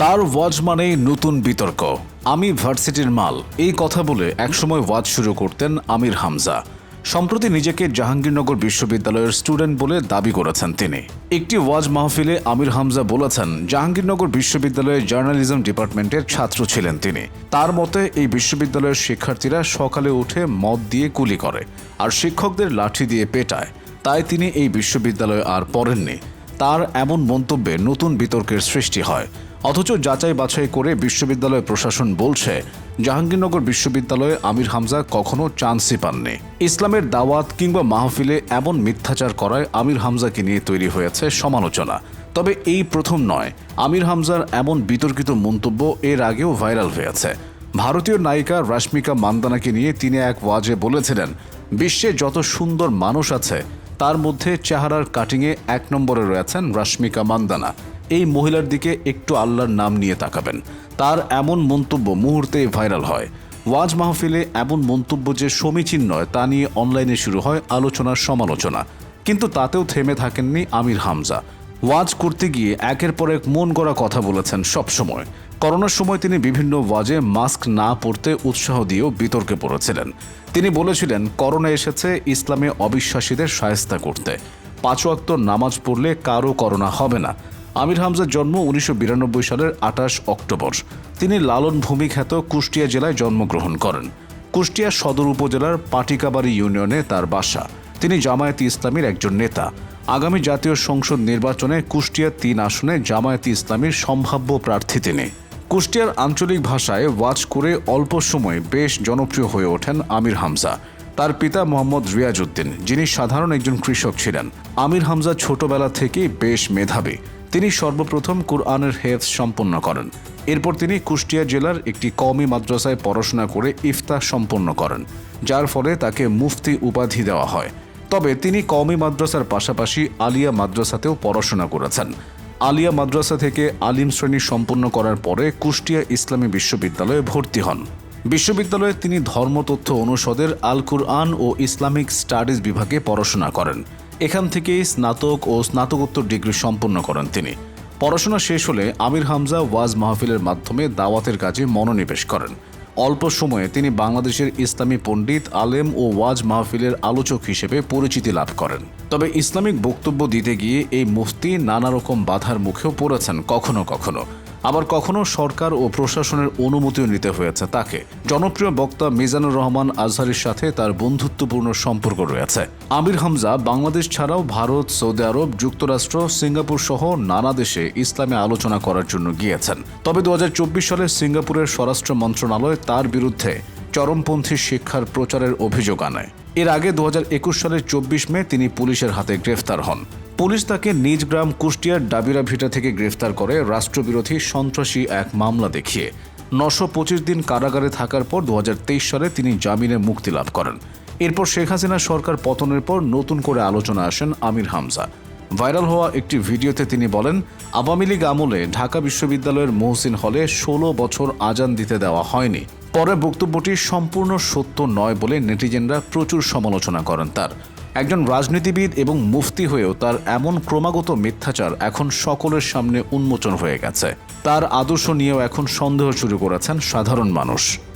তার ওয়াজ মানেই নতুন বিতর্ক। আমি ভার্সিটির মাল। এই কথা বলে একসময় ওয়াজ শুরু করতেন আমির হামজা। সম্প্রতি নিজেকে জাহাঙ্গীরনগর বিশ্ববিদ্যালয়ের স্টুডেন্ট বলে দাবি করেছেন তিনি। একটি ওয়াজ মাহফিলে আমির হামজা বলেছেন, জাহাঙ্গীরনগর বিশ্ববিদ্যালয়ের জার্নালিজম ডিপার্টমেন্টের ছাত্র ছিলেন তিনি। তার মতে, এই বিশ্ববিদ্যালয়ের শিক্ষার্থীরা সকালে উঠে মদ দিয়ে কুলি করে আর শিক্ষকদের লাঠি দিয়ে পেটায়। তাই তিনি এই বিশ্ববিদ্যালয়ে আর পড়েননি। তার এমন মন্তব্যে নতুন বিতর্কের সৃষ্টি হয়। অথচ যাচাই বাছাই করে বিশ্ববিদ্যালয় প্রশাসন বলছে, জাহাঙ্গীরনগর বিশ্ববিদ্যালয়ে আমির হামজা কখনো চান্সই পাননি। ইসলামের দাওয়াত কিংবা মাহফিলে এমন মিথ্যাচার করায় আমির হামজাকে নিয়ে তৈরি হয়েছে সমালোচনা। তবে এই প্রথম নয়, আমির হামজার এমন বিতর্কিত মন্তব্য এর আগেও ভাইরাল হয়েছে। ভারতীয় নায়িকা রাশ্মিকা মান্দানাকে নিয়ে তিনি এক ওয়াজে বলেছিলেন, বিশ্বে যত সুন্দর মানুষ আছে, তার মধ্যে চেহারার কাটিংয়ে এক নম্বরে রয়েছেন রাশ্মিকা মান্দানা। এই মহিলার দিকে একটু আল্লাহর নাম নিয়ে তাকাবেন। তার এমন মন্তব্য মুহূর্তেই ভাইরাল হয়। ওয়াজ মাহফিলে এমন মন্তব্য যে সমীচীন নয়, তা নিয়ে অনলাইনে শুরু হয় আলোচনার সমালোচনা। কিন্তু তাতেও থেমে থাকেননি আমির হামজা। ওয়াজ করতে গিয়ে একের পর এক মন গড়া কথা বলেছেন সবসময়। করোনার সময় তিনি বিভিন্ন ওয়াজে মাস্ক না পরতে উৎসাহ দিয়েও বিতর্কে পড়েছিলেন। তিনি বলেছিলেন, করোনা এসেছে, ইসলামে অবিশ্বাসীদের সায়স্তা করতে। পাঁচ ওয়াক্ত নামাজ পড়লে কারও করোনা হবে না। আমির হামজার জন্ম উনিশশো বিরানব্বই সালের আঠাশ অক্টোবর। তিনি লালন ভূমি খ্যাত কুষ্টিয়া জেলায় জন্মগ্রহণ করেন। কুষ্টিয়া সদর উপজেলার পাটিকাবাড়ি ইউনিয়নে তার বাসা। তিনি জামায়াতি ইসলামীর একজন নেতা। আগামী জাতীয় সংসদ নির্বাচনে কুষ্টিয়া তিন আসনে জামায়াতি ইসলামীর সম্ভাব্য প্রার্থী তিনি। কুষ্টিয়ার আঞ্চলিক ভাষায় ওয়াজ করে অল্প সময়ে বেশ জনপ্রিয় হয়ে ওঠেন আমির হামজা। তার পিতা মোহাম্মদ রিয়াজউদ্দিন, যিনি সাধারণ একজন কৃষক ছিলেন। আমির হামজা ছোটবেলা থেকেই বেশ মেধাবী। তিনি সর্বপ্রথম কুরআনের হেফ সম্পন্ন করেন। এরপর তিনি কুষ্টিয়া জেলার একটি কওমি মাদ্রাসায় পড়াশোনা করে ইফতাহ সম্পন্ন করেন, যার ফলে তাকে মুফতি উপাধি দেওয়া হয়। তবে তিনি কওমি মাদ্রাসার পাশাপাশি আলিয়া মাদ্রাসাতেও পড়াশোনা করেছেন। আলিয়া মাদ্রাসা থেকে আলিম শ্রেণি সম্পন্ন করার পরে কুষ্টিয়া ইসলামী বিশ্ববিদ্যালয়ে ভর্তি হন। বিশ্ববিদ্যালয়ে তিনি ধর্মতথ্য অনুষদের আল কুরআন ও ইসলামিক স্টাডিজ বিভাগে পড়াশোনা করেন। এখান থেকে স্নাতক ও স্নাতকোত্তর ডিগ্রি সম্পন্ন করেন তিনি। পড়াশোনা শেষ হলে আমির হামজা ওয়াজ মাহফিলের মাধ্যমে দাওয়াতের কাজে মনোনিবেশ করেন। অল্প সময়ে তিনি বাংলাদেশের ইসলামী পণ্ডিত, আলেম ও ওয়াজ মাহফিলের আলোচক হিসেবে পরিচিতি লাভ করেন। তবে ইসলামিক বক্তব্য দিতে গিয়ে এই মুফতি নানা রকম বাধার মুখেও পড়েছেন কখনো কখনো। আবার কখনো সরকার ও প্রশাসনের অনুমতিও নিতে হয়েছে তাকে। জনপ্রিয় বক্তা মিজানুর রহমান আজহারের সাথে তার বন্ধুত্বপূর্ণ সম্পর্ক রয়েছে। আমির হামজা বাংলাদেশ ছাড়াও ভারত, সৌদি আরব, যুক্তরাষ্ট্র, সিঙ্গাপুর সহ নানা দেশে ইসলামে আলোচনা করার জন্য গিয়েছেন। তবে দু হাজার চব্বিশ সালে সিঙ্গাপুরের স্বরাষ্ট্র মন্ত্রণালয় তার বিরুদ্ধে চরমপন্থী শিক্ষার প্রচারের অভিযোগ আনে এর আগে দু হাজার একুশ সালের চব্বিশ মে তিনি পুলিশের হাতে গ্রেফতার হন। পুলিশ তাকে নিজ গ্রাম কুষ্টিয়ার ডাবিরা ভিটা থেকে গ্রেফতার করে রাষ্ট্রবিরোধী সন্ত্রাসী এক মামলা দেখিয়ে। নশো পঁচিশ দিন কারাগারে থাকার পর দু হাজার তেইশ সালে তিনি জামিনে মুক্তি লাভ করেন। এরপর শেখ হাসিনা সরকার পতনের পর নতুন করে আলোচনা আসেন আমির হামজা। ভাইরাল হওয়া একটি ভিডিওতে তিনি বলেন, আওয়ামী লীগ আমলে ঢাকা বিশ্ববিদ্যালয়ের মহসিন হলে ষোলো বছর আজান দিতে দেওয়া হয়নি। পরে বক্তব্যটি সম্পূর্ণ সত্য নয় বলে নেটিজেনরা প্রচুর সমালোচনা করেন তার। একজন রাজনীতিবিদ এবং মুফতি হয়েও তার এমন ক্রমাগত মিথ্যাচার এখন সকলের সামনে উন্মোচন হয়ে গেছে। তার আদর্শ নিয়েও এখন সন্দেহ শুরু করেছেন সাধারণ মানুষ।